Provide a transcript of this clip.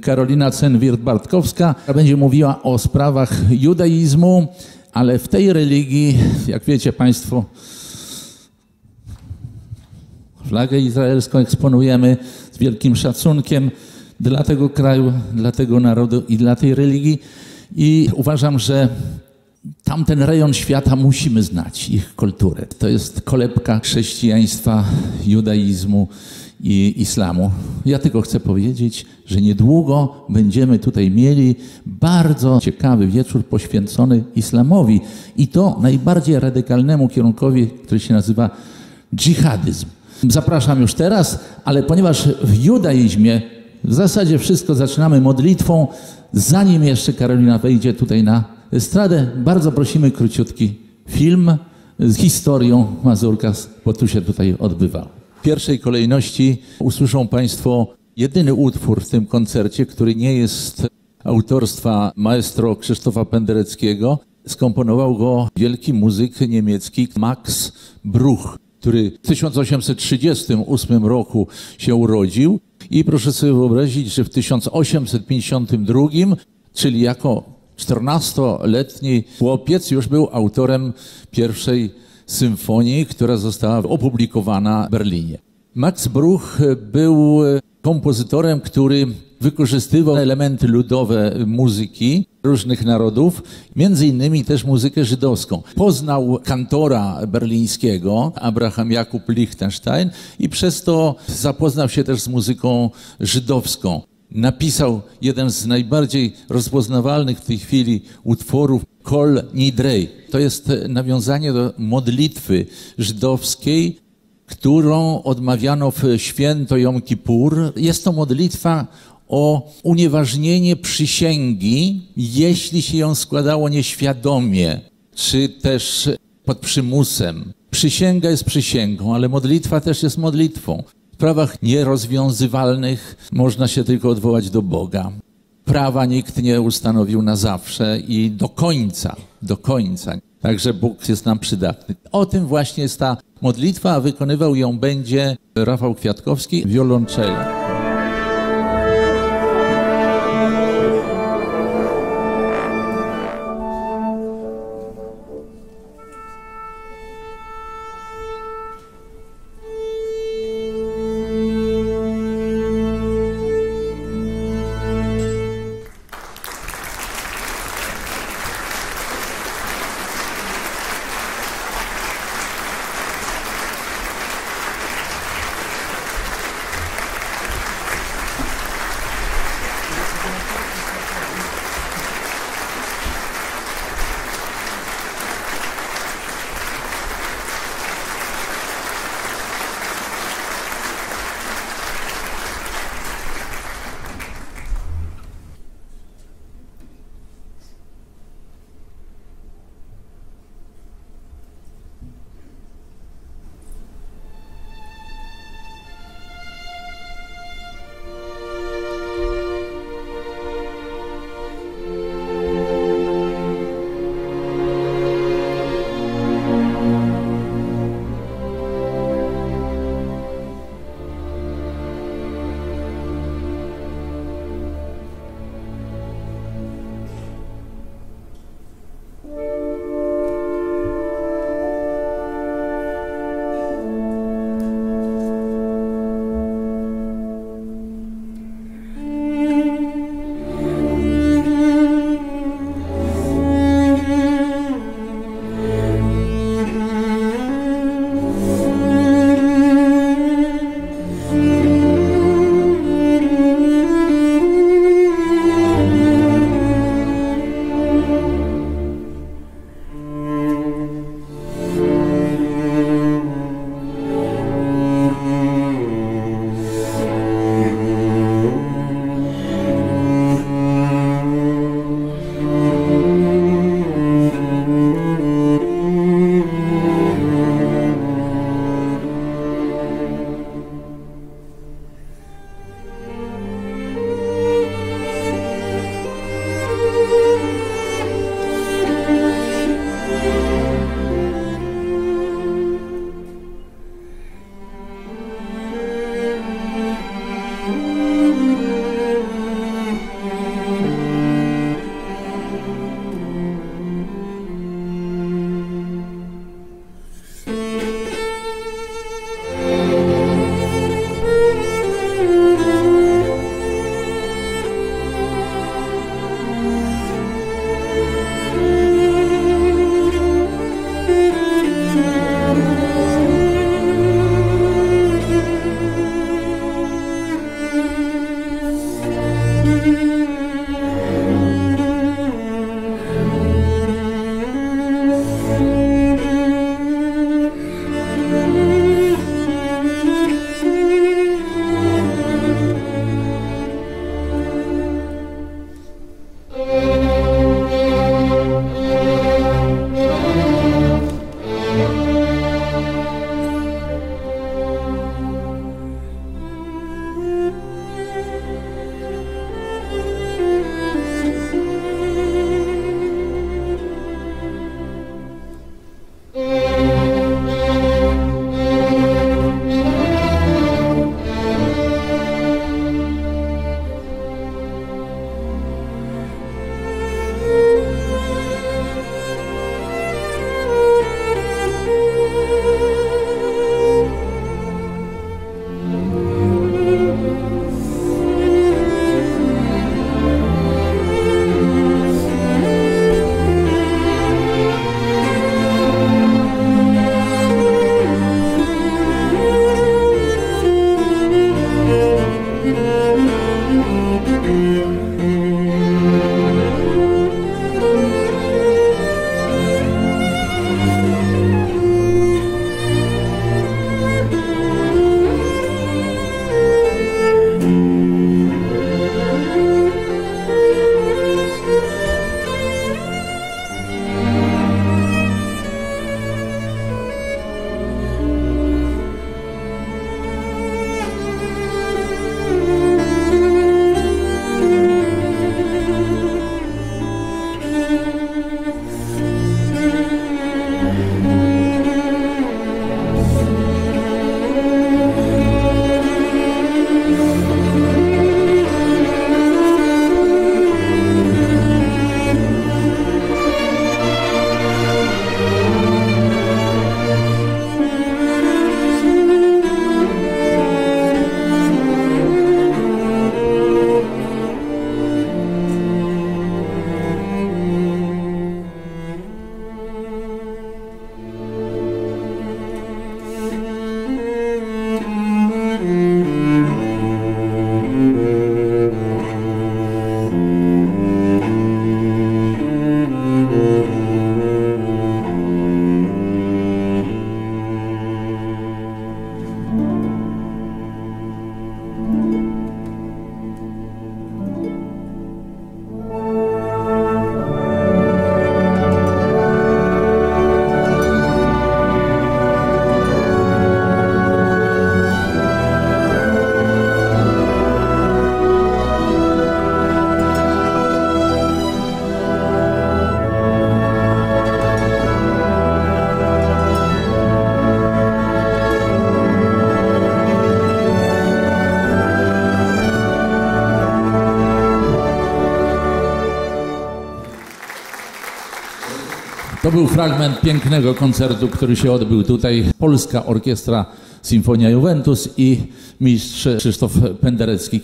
Karolina Cenwirt-Bartkowska będzie mówiła o sprawach judaizmu, ale w tej religii, jak wiecie Państwo, flagę izraelską eksponujemy z wielkim szacunkiem dla tego kraju, dla tego narodu i dla tej religii. I uważam, że tamten rejon świata musimy znać, ich kulturę. To jest kolebka chrześcijaństwa, judaizmu i islamu. Ja tylko chcę powiedzieć, że niedługo będziemy tutaj mieli bardzo ciekawy wieczór poświęcony islamowi i to najbardziej radykalnemu kierunkowi, który się nazywa dżihadyzm. Zapraszam już teraz, ale ponieważ w judaizmie w zasadzie wszystko zaczynamy modlitwą, zanim jeszcze Karolina wejdzie tutaj na estradę, bardzo prosimy króciutki film z historią Mazurka, bo tu się tutaj odbywa. W pierwszej kolejności usłyszą Państwo jedyny utwór w tym koncercie, który nie jest autorstwa maestro Krzysztofa Pendereckiego. Skomponował go wielki muzyk niemiecki Max Bruch, który w 1838 roku się urodził i proszę sobie wyobrazić, że w 1852, czyli jako 14-letni chłopiec już był autorem pierwszej symfonii, która została opublikowana w Berlinie. Max Bruch był kompozytorem, który wykorzystywał elementy ludowe muzyki różnych narodów, między innymi też muzykę żydowską. Poznał kantora berlińskiego, Abraham Jakub Lichtenstein i przez to zapoznał się też z muzyką żydowską. Napisał jeden z najbardziej rozpoznawalnych w tej chwili utworów Kol Nidrei. To jest nawiązanie do modlitwy żydowskiej, którą odmawiano w święto Jom Kippur. Jest to modlitwa o unieważnienie przysięgi, jeśli się ją składało nieświadomie, czy też pod przymusem. Przysięga jest przysięgą, ale modlitwa też jest modlitwą. W sprawach nierozwiązywalnych można się tylko odwołać do Boga. Prawa nikt nie ustanowił na zawsze i do końca, do końca. Także Bóg jest nam przydatny. O tym właśnie jest ta modlitwa, a wykonywał ją będzie Rafał Kwiatkowski, wiolonczela. To był fragment pięknego koncertu, który się odbył tutaj. Polska Orkiestra Sinfonia Juventus i mistrz Krzysztof Penderecki.